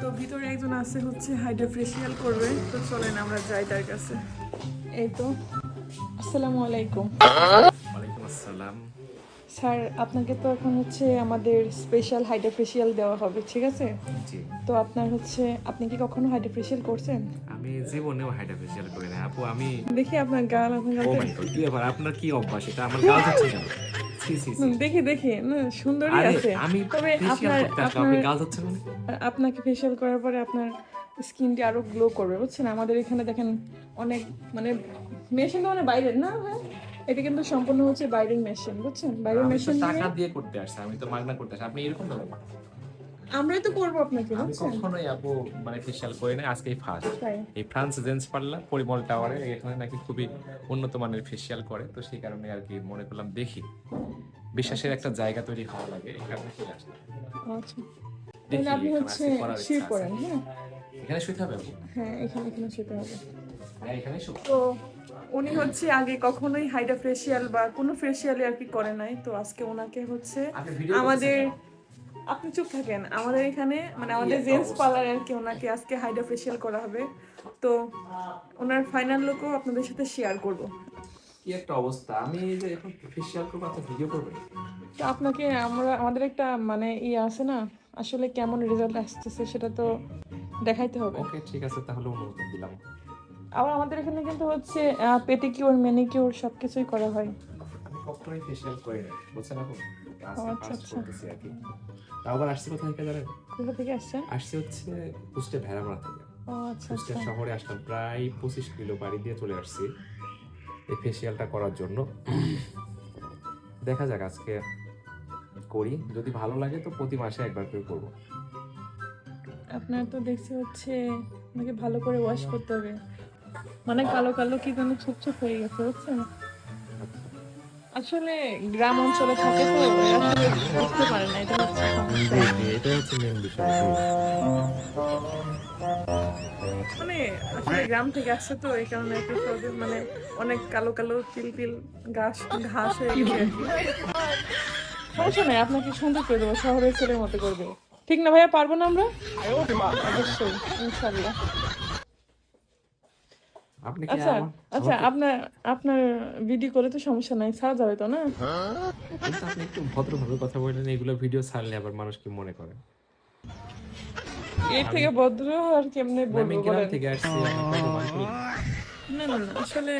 তো ভিতরে একজন আছে হচ্ছে হাইড্রা ফেসিয়াল করবে। তো চলেন আমরা যাই তার কাছে। এই তো। আসসালামু আলাইকুম। ওয়ালাইকুম আসসালাম। স্যার আপনাকে তো এখন হচ্ছে আমাদের স্পেশাল হাইড্রা ফেসিয়াল দেওয়া হবে ঠিক আছে? জি। তো আপনার হচ্ছে আপনি কি কখনো হাইড্রা ফেসিয়াল করছেন? আমি জীবনেও হাইড্রা ফেসিয়াল করি না। আপু আমি দেখি আপনার গাল আপনার গাল ও মাই গড কি ব্যাপার? আপনার কি অভ্যাস? এটা আমার গাল যাচ্ছে ছি। দেখি দেখি। না সুন্দরই আছে। আমি তবে আপনার মানে? আপনাকে ফেশিয়াল করার পরে আপনার স্কিনটি আরও গ্লো করবে বুঝছেন? আমাদের এখানে দেখেন অনেক মানে মেশিন তো মানে বাইরের না হ্যাঁ এটা কিন্তু সম্পূর্ণ হচ্ছে বাইরের মেশিন বুঝছেন? বাইরের মেশিন টাকা দিয়ে করতে আসছে আমি তো মাগনা করতে আসছি। আপনি এরকম ভাবে আমরাই তো করব আপনাকে আমি কখনোই আপু মানে ফেসিয়াল করি না আজকেই ফার্স্ট এই ফ্রান্স জেন্স পার্লার পরিমল টাওয়ারে এখানে নাকি খুবই উন্নত মানের ফেসিয়াল করে তো সেই কারণে আর কি মনে করলাম দেখি। বিশ্বাসের একটা জায়গা তৈরি হওয়া লাগে এই কারণে চলে আসলাম। আচ্ছা। আপনি হচ্ছে শুয়ে পড়েন হ্যাঁ? এখানে শুতে হবে হ্যাঁ এখানে এখানে শুতে হবে। হ্যাঁ এখানে শুতে তো উনি হচ্ছে আগে কখনোই হাইড্রা ফেসিয়াল বা কোনো ফেসিয়ালে আর কি করে নাই তো আজকে ওনাকে হচ্ছে আমাদের আপনি চুপ থাকেন। আমাদের এখানে মানে আমাদের জেন্টস পার্লার আর কি ওনাকে আজকে হাইড্রা ফেসিয়াল করা হবে। তো ওনার ফাইনাল লুকও আপনাদের সাথে শেয়ার করব। কি একটা অবস্থা। আমি এই যে এখন ফেসিয়াল করব আপনি ভিডিও করবেন? তো আপনাকে আমরা আমাদের একটা মানে ই আছে না আসলে কেমন রেজাল্ট আসতেছে সেটা তো দেখাইতে হবে। ওকে ঠিক আছে তাহলে অনুমতি দিলাম। আবার আমাদের এখানে কিন্তু হচ্ছে পেটিকিউর ম্যানিকিউর সব কিছুই করা হয়। কখনোই ফেসিয়াল করি না বুঝছেন ও, আচ্ছা, ফার্স্ট আচ্ছা। করতেছি আর কি। তাও আবার আসছি কোথা থেকে জানেন? কোথা থেকে আসছেন? আসছি হচ্ছে কুষ্টে ভেড়ামারা থেকে। আচ্ছা কুষ্টিয়া শহরে আসলাম প্রায় পঁচিশ কিলো বাড়ি দিয়ে চলে আসছি এই ফেসিয়ালটা করার জন্য। দেখা যাক আজকে করি। যদি ভালো লাগে তো প্রতি মাসে একবার করে করব। আপনার তো দেখছি হচ্ছে আমাকে ভালো করে ওয়াশ করতে হবে। মানে কালো কালো কি যেন ছোপ ছোপ হয়ে গেছে বুঝছেন? আসলে গ্রাম অঞ্চলে থাকে তো আসলে বুঝতে পারে না, এটা হচ্ছে এটা হচ্ছে মেন মানে আসলে গ্রাম থেকে আসছে তো, এই কারণে একটু সহজে মানে অনেক কালো কালো তিল তিল ঘাস ঘাস হয়ে গেছে সমস্যা নেই, আপনাকে সুন্দর করে দেবো, শহরের ছেলের মতো করবে ঠিক না ভাইয়া, পারব না আমরা? অবশ্যই, ইনশাল্লাহ। আপনি কি আচ্ছা আচ্ছা আপনার আপনার ভিডিও করে তো সমস্যা নাই ছাড়া যাবে তো না? আপনি একটু ভদ্রভাবে কথা বললেন এগুলো ভিডিও ছাড়লে আবার মানুষ কি মনে করে? এর থেকে ভদ্র আর কেমনে বলব বলেন? থেকে আসছি আপনাকে অপমান করি। না না না আসলে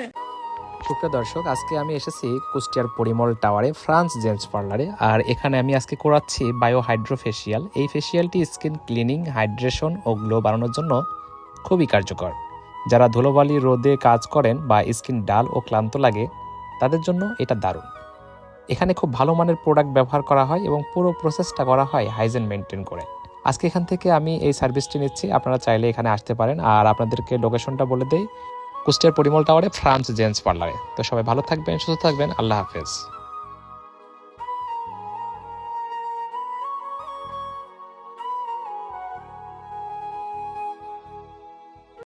সুপ্রিয় দর্শক আজকে আমি এসেছি কুষ্টিয়ার পরিমল টাওয়ারে ফ্রান্স জেন্টস পার্লারে আর এখানে আমি আজকে করাচ্ছি বায়ো হাইড্রো ফেসিয়াল এই ফেসিয়ালটি স্কিন ক্লিনিং হাইড্রেশন ও গ্লো বাড়ানোর জন্য খুবই কার্যকর। যারা ধুলোবালি রোদে কাজ করেন বা স্কিন ডাল ও ক্লান্ত লাগে, তাদের জন্য এটা দারুণ। এখানে খুব ভালো মানের প্রোডাক্ট ব্যবহার করা হয় এবং পুরো প্রসেসটা করা হয় হাইজেন মেনটেন করে। আজকে এখান থেকে আমি এই সার্ভিসটি নিচ্ছি, আপনারা চাইলে এখানে আসতে পারেন। আর আপনাদেরকে লোকেশনটা বলে দেই, কুষ্টিয়ার পরিমল টাওয়ারে, ফ্রান্স জেন্টস পার্লারে। তো সবাই ভালো থাকবেন, সুস্থ থাকবেন, আল্লাহ হাফেজ।